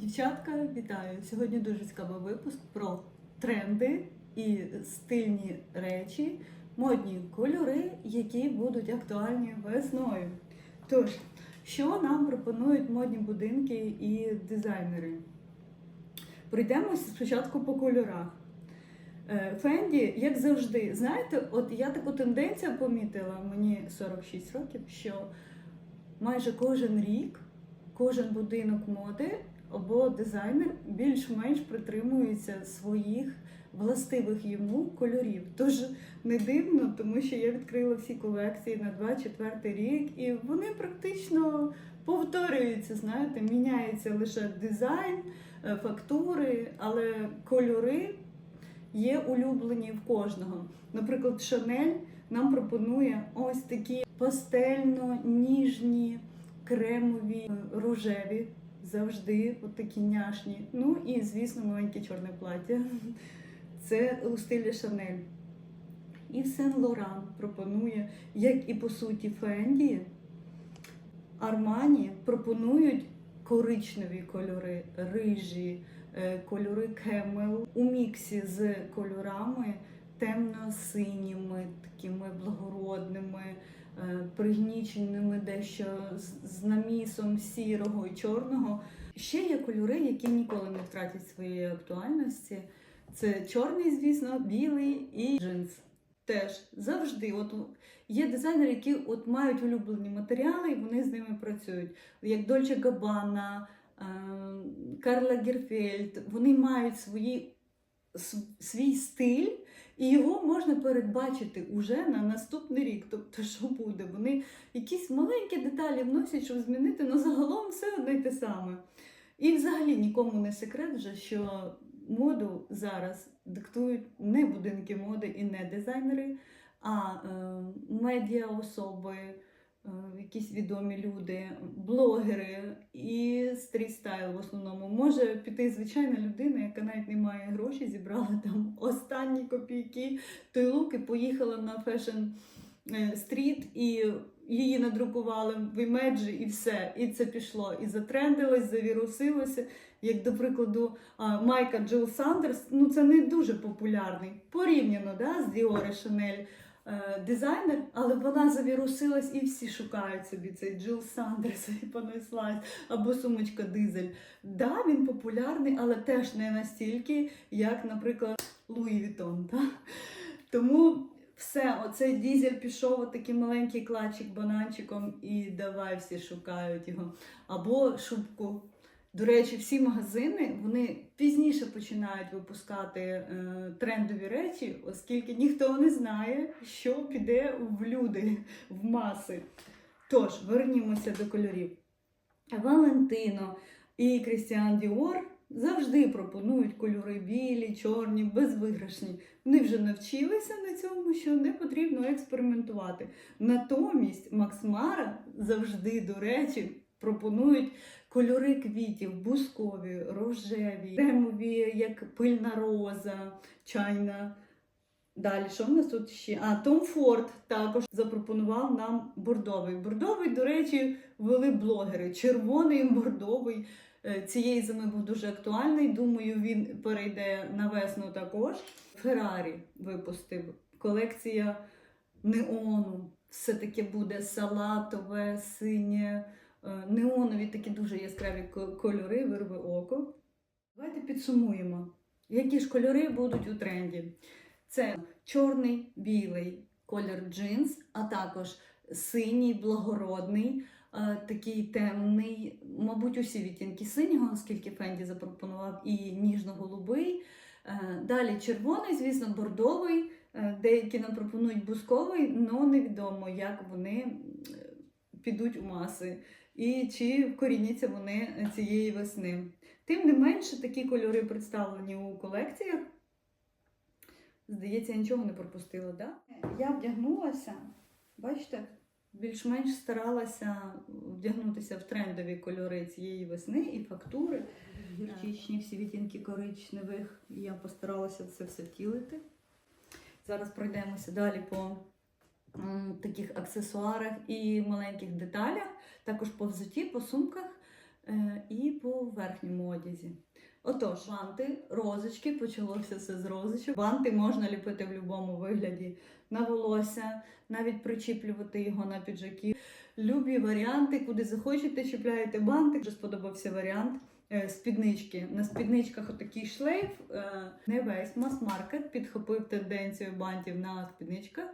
Дівчатка, вітаю! Сьогодні дуже цікавий випуск про тренди і стильні речі, модні кольори, які будуть актуальні весною. Тож, що нам пропонують модні будинки і дизайнери? Пройдемося спочатку по кольорах. Е, Фенді, як завжди, знаєте, от я таку тенденцію помітила, мені 46 років, що майже кожен рік, кожен будинок моди або дизайнер більш-менш притримується своїх властивих йому кольорів. Тож не дивно, тому що я відкрила всі колекції на 24 рік, і вони практично повторюються. Знаєте, міняється лише дизайн, е, фактури, але кольори є улюблені в кожного. Наприклад, Шанель нам пропонує ось такі пастельно-ніжні, кремові, е, рожеві, завжди от такі няшні. Ну і, звісно, маленьке чорне плаття. Це у стилі Шанель. І Сен Лоран пропонує, як і по суті Фенді, Армані пропонують коричневі кольори, рижі, е, кольори кемел у міксі з кольорами темно-синіми, такими благородними, е, пригніченими дещо з- намісом сірого і чорного. Ще є кольори, які ніколи не втратять своєї актуальності. Це чорний, звісно, білий і джинс. Теж завжди. От є дизайнери, які от мають улюблені матеріали, і вони з ними працюють. Як Дольче Габбана, е, Карла Герфельд. Вони мають свої, свій стиль, і його можна передбачити уже на наступний рік. Тобто, що буде? Вони якісь маленькі деталі вносять, щоб змінити, але загалом все одне й те саме. І взагалі нікому не секрет вже, що моду зараз диктують не будинки моди і не дизайнери, а е, медіа-особи, е, якісь відомі люди, блогери і стріт-стайл в основному. Може піти звичайна людина, яка навіть не має грошей, зібрала там останні копійки той лук і поїхала на фешн е, стріт і її надрукували в імеджі і все. І це пішло. І затрендилось, завірусилося. Як, до прикладу, Майка Джил Сандерс, ну це не дуже популярний, порівняно да, з Chanel е, дизайнер, але вона завірусилась і всі шукають собі цей Джил Сандерс і понеслась, або сумочка Дизель. Да, він популярний, але теж не настільки, як, наприклад, Луї Вітон. Да? Тому все, оцей дізель пішов отакий маленький клатчик бананчиком і давай всі шукають його. Або шубку. До речі, всі магазини вони пізніше починають випускати е, трендові речі, оскільки ніхто не знає, що піде в люди, в маси. Тож, вернімося до кольорів. Валентино і Крістіан Діор завжди пропонують кольори білі, чорні, безвиграшні. Вони вже навчилися на цьому, що не потрібно експериментувати. Натомість Макс Мара завжди, до речі, пропонують кольори квітів, бускові, рожеві, кремові, як пильна роза, чайна. Далі, що в нас тут ще? А, Том Форд також запропонував нам бордовий. Бордовий, до речі, вели блогери. Червоний бордовий е, цієї зими був дуже актуальний. Думаю, він перейде на весну також. Феррарі випустив колекція неону. Все таки буде салатове, синє, неонові такі дуже яскраві кольори, вирви око. Давайте підсумуємо, які ж кольори будуть у тренді. Це чорний, білий колір джинс, а також синій, благородний, е, такий темний, мабуть, усі відтінки синього, оскільки Фенді запропонував і ніжно-голубий. Е, Далі червоний, звісно, бордовий. Е, Деякі нам пропонують бусковий, але невідомо, як вони е, підуть у маси і чи вкоріняться вони цієї весни. Тим не менше, такі кольори представлені у колекціях. Здається, я нічого не пропустила, да? Я вдягнулася, бачите, більш-менш старалася вдягнутися в трендові кольори цієї весни і фактури. Гірчичні всі відтінки коричневих. Я постаралася це все втілити. Зараз пройдемося далі по таких аксесуарах і маленьких деталях, також по взуті, по сумках. е, і по верхньому одязі. Отож, банти, розочки, почалося все з розочок. Банти можна ліпити в будь-якому вигляді на волосся, навіть причіплювати його на піджаки. Любі варіанти, куди захочете, чіпляєте банти. Вже сподобався варіант е, спіднички. На спідничках отакий шлейф. Е, не весь мас-маркет підхопив тенденцію бантів на спідничках.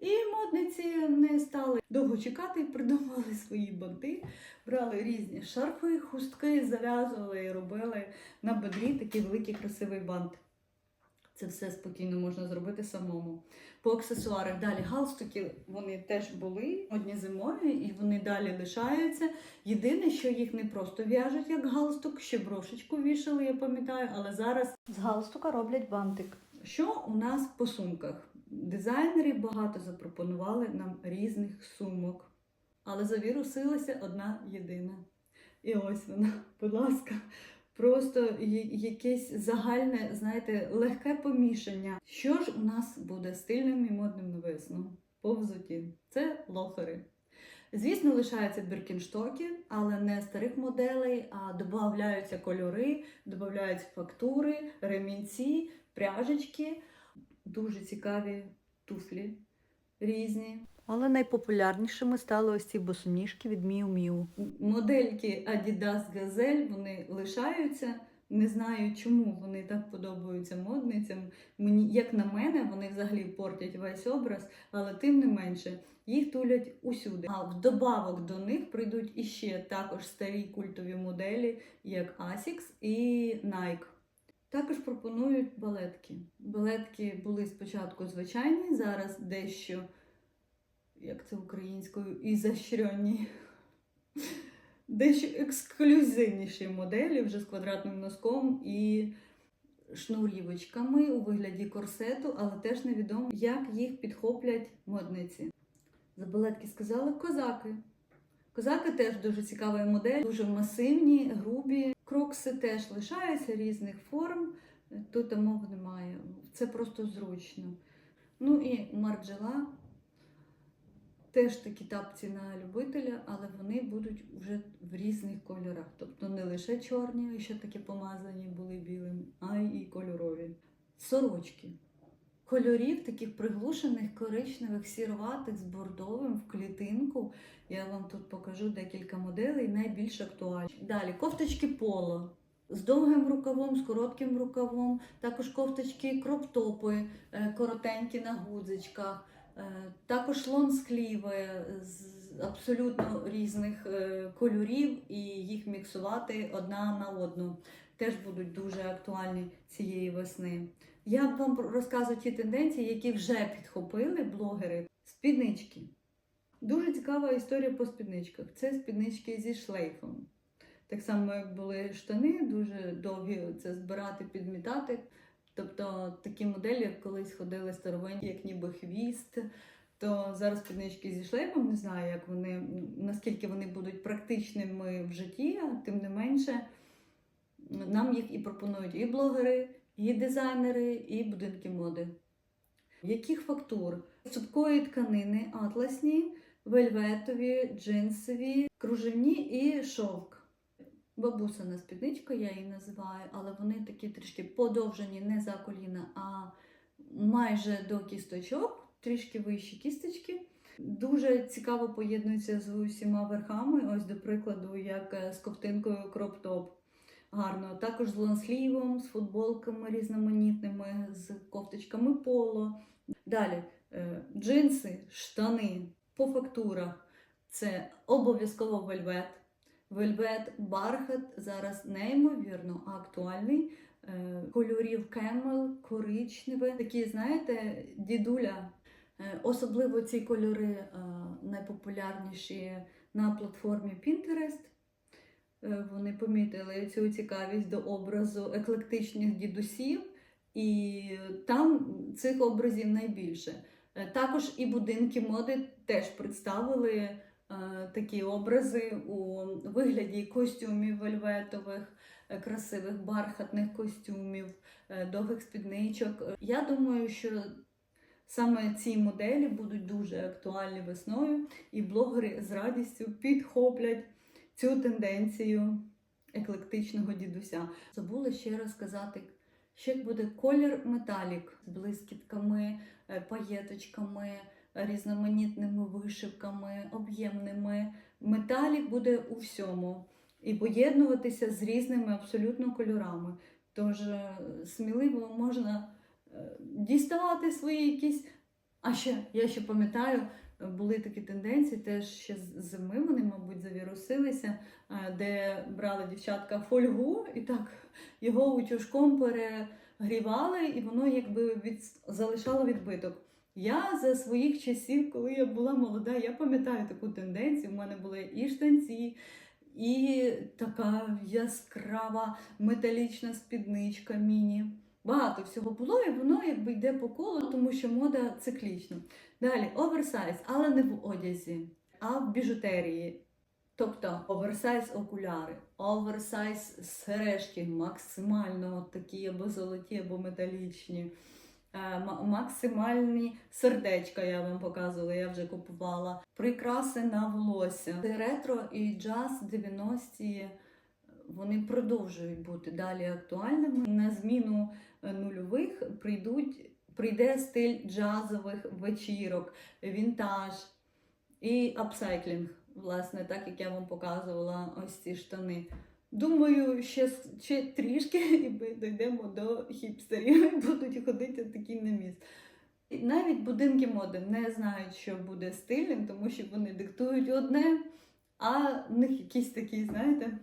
І модниці не стали довго чекати придумали свої банти. Брали різні шарфи, хустки, зав'язували і робили на бедрі такий великий красивий бант. Це все спокійно можна зробити самому. По аксесуарах далі галстуки вони теж були одні зимові, і вони далі лишаються. Єдине, що їх не просто в'яжуть як галстук, ще брошечку вішали, я пам'ятаю, але зараз з галстука роблять бантик. Що у нас по сумках? Дизайнери багато запропонували нам різних сумок, але завірусилася одна єдина. І ось вона, будь ласка. Просто якесь загальне, знаєте, легке помішання. Що ж у нас буде стильним і модним на весну? По. Це лофери. Звісно, лишаються біркінштоки, але не старих моделей, а додаються кольори, додаються фактури, ремінці, пряжечки. Дуже цікаві туфлі різні. Але найпопулярнішими стали ось ці босоніжки від Miu Miu. Модельки Adidas Gazelle, вони лишаються. Не знаю, чому вони так подобаються модницям. Мені, як на мене, вони взагалі портять весь образ, але тим не менше їх тулять усюди. А вдобавок до них прийдуть іще також старі культові моделі, як Asics і Nike. Також пропонують балетки. Балетки були спочатку звичайні, зараз дещо, як це українською, ізощренні. Дещо ексклюзивніші моделі вже з квадратним носком і шнурівочками у вигляді корсету, але теж невідомо, як їх підхоплять модниці. За балетки сказали козаки. Козаки теж дуже цікава модель, дуже масивні, грубі. Крокси теж лишаються різних форм. Тут мов немає. Це просто зручно. Ну і марджела. Теж такі тапці на любителя, але вони будуть вже в різних кольорах. Тобто не лише чорні, ще такі помазані були білим, а й кольорові. Сорочки. Кольорів таких приглушених, коричневих, сіроватих з бордовим в клітинку. Я вам тут покажу декілька моделей, найбільш актуальні. Далі кофточки поло. З довгим рукавом, з коротким рукавом, також кофточки кроптопи, е, коротенькі на гудзичках. Е, Також лонскліви з абсолютно різних е, кольорів і їх міксувати одна на одну. Теж будуть дуже актуальні цієї весни. Я вам розказую ті тенденції, які вже підхопили блогери. Спіднички. Дуже цікава історія по спідничках. Це спіднички зі шлейфом. Так само, як були штани, дуже довгі це збирати, підмітати. Тобто такі моделі, як колись ходили старовинні, як ніби хвіст. То зараз спіднички зі шлейфом, не знаю, як вони, наскільки вони будуть практичними в житті, а тим не менше, нам їх і пропонують і блогери, і дизайнери, і будинки моди. Яких фактур? Цупкої тканини, атласні, вельветові, джинсові, кружевні і шовк. Бабусина спідничка, я її називаю, але вони такі трішки подовжені не за коліна, а майже до кісточок, трішки вищі кісточки. Дуже цікаво поєднуються з усіма верхами. Ось, до прикладу, як е, з ковтинкою кроп-топ. Гарно. Також з лонслівом, з футболками різноманітними, з кофточками поло. Далі е, джинси, штани по фактурах. Це обов'язково вельвет. Вельвет, бархат зараз неймовірно актуальний. Е, Кольорів кемел, коричневе. Такі, знаєте, дідуля. Е, Особливо ці кольори найпопулярніші на платформі Pinterest. Е, Вони помітили цю цікавість до образу еклектичних дідусів, і там цих образів найбільше. Е, Також і будинки моди теж представили е, такі образи у вигляді костюмів вельветових, красивих бархатних костюмів, довгих спідничок. Я думаю, що саме ці моделі будуть дуже актуальні весною, і блогери з радістю підхоплять цю тенденцію еклектичного дідуся. Забула ще раз сказати, ще буде колір металік з блискітками, е, паєточками, різноманітними вишивками, об'ємними. Металік буде у всьому і поєднуватися з різними абсолютно кольорами. Тож е, сміливо можна е, діставати свої якісь. А ще я ще пам'ятаю, були такі тенденції, теж ще з зими вони, мабуть, завірусилися, е, де брали дівчатка фольгу і так його утюжком перегрівали, і воно якби від... залишало відбиток. Я за своїх часів, коли я була молода, я пам'ятаю таку тенденцію. У мене були і штанці, і така яскрава металічна спідничка міні. Багато всього було, і воно якби йде по колу, тому що мода циклічна. Далі оверсайз, але не в одязі, а в біжутерії. Тобто оверсайз окуляри, оверсайз сережки, максимально такі або золоті, або металічні. Е, Максимальні сердечка я вам показувала, я вже купувала. Прикраси на волосся. Це ретро і джаз 90-ті вони продовжують бути далі актуальними. На зміну е, нульових прийдуть, прийде стиль джазових вечірок, вінтаж і апсайклінг. Власне, так як я вам показувала ось ці штани. Думаю, ще, ще трішки і ми дійдемо до хіпстерів і будуть ходити такі на міст. Навіть будинки моди не знають, що буде стилем, тому що вони диктують одне, а в них якийсь такий, знаєте,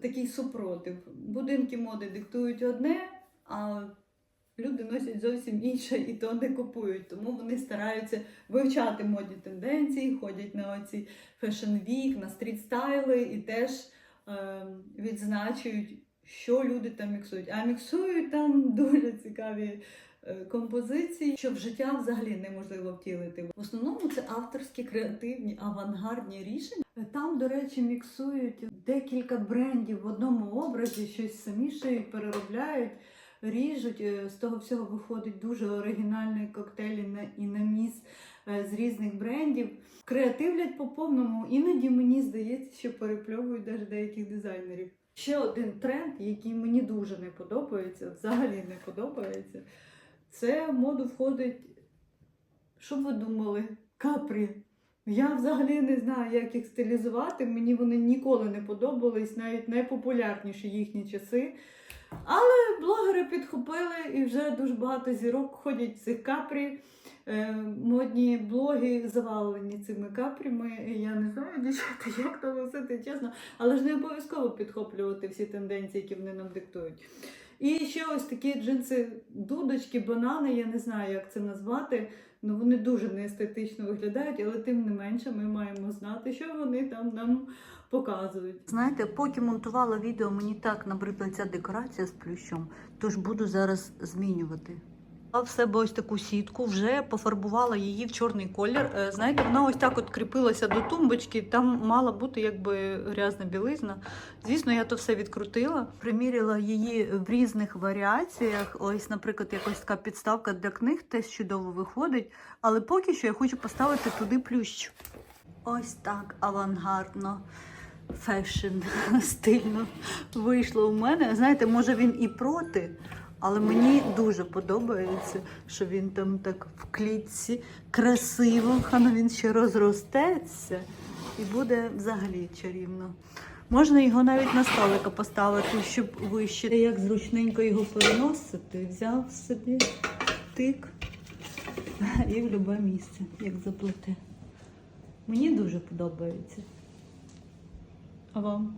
такий супротив. Будинки моди диктують одне, а люди носять зовсім інше і то не купують. Тому вони стараються вивчати модні тенденції, ходять на оці Week, на стріт-стайли і теж е, відзначують, що люди там міксують. А міксують там дуже цікаві е, композиції, що в життя взагалі неможливо втілити. В основному це авторські, креативні, авангардні рішення. Там, до речі, міксують декілька брендів в одному образі, щось самі шиють, переробляють. Ріжуть, Е, з того всього виходить дуже оригінальний коктейль і наміс е, з різних брендів. Креативлять по повному. Іноді мені здається, що перепльовують навіть деяких дизайнерів. Ще один тренд, який мені дуже не подобається, взагалі не подобається, це в моду входить. Що ви думали? Капрі. Я взагалі не знаю, як їх стилізувати. Мені вони ніколи не подобались, навіть найпопулярніші їхні часи. Але блогери підхопили і вже дуже багато зірок ходять в цих капрі. Е, модні блоги завалені цими капрями. Я не знаю, дівчата, як то носити, чесно, але ж не обов'язково підхоплювати всі тенденції, які вони нам диктують. І ще ось такі джинси, дудочки, банани, я не знаю, як це назвати. Ну вони дуже неестетично виглядають, але тим не менше ми маємо знати, що вони там нам показують. Знаєте, поки монтувала відео, мені так набридла ця декорація з плющом, тож буду зараз змінювати. В себе ось таку сітку, вже пофарбувала її в чорний колір. Е, Знаєте, вона ось так от кріпилася до тумбочки, там мала бути якби грязна білизна. Звісно, я то все відкрутила. Приміряла її в різних варіаціях. Ось, наприклад, якось така підставка для книг теж чудово виходить. Але поки що я хочу поставити туди плющ. Ось так авангардно, фешн, стильно вийшло у мене. Знаєте, може він і проти, але мені дуже подобається, що він там так в клітці красиво, хано він ще розростеться і буде взагалі чарівно. Можна його навіть на столика поставити, щоб вище. Як зручненько його переносити, взяв собі тик і в любе місце, як заплете. Мені дуже подобається. А вам?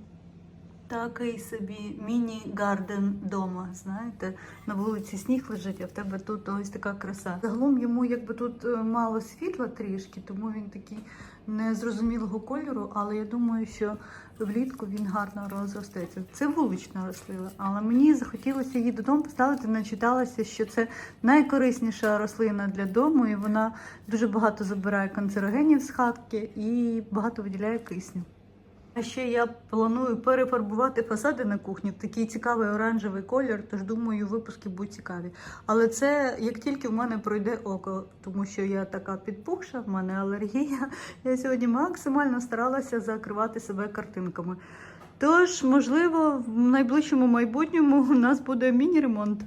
Такий собі міні-гарден дома, знаєте, на вулиці сніг лежить, а в тебе тут ось така краса. Загалом йому якби тут е, мало світла трішки, тому він такий незрозумілого кольору, але я думаю, що влітку він гарно розростеться. Це вулична рослина, але мені захотілося її додому поставити, начиталася, що це найкорисніша рослина для дому, і вона дуже багато забирає канцерогенів з хатки і багато виділяє кисню. А ще я планую перефарбувати фасади на кухні в такий цікавий оранжевий колір, тож думаю, випуски будуть цікаві. Але це як тільки в мене пройде око, тому що я така підпухша, в мене алергія. Я сьогодні максимально старалася закривати себе картинками. Тож, можливо, в найближчому майбутньому у нас буде міні-ремонт.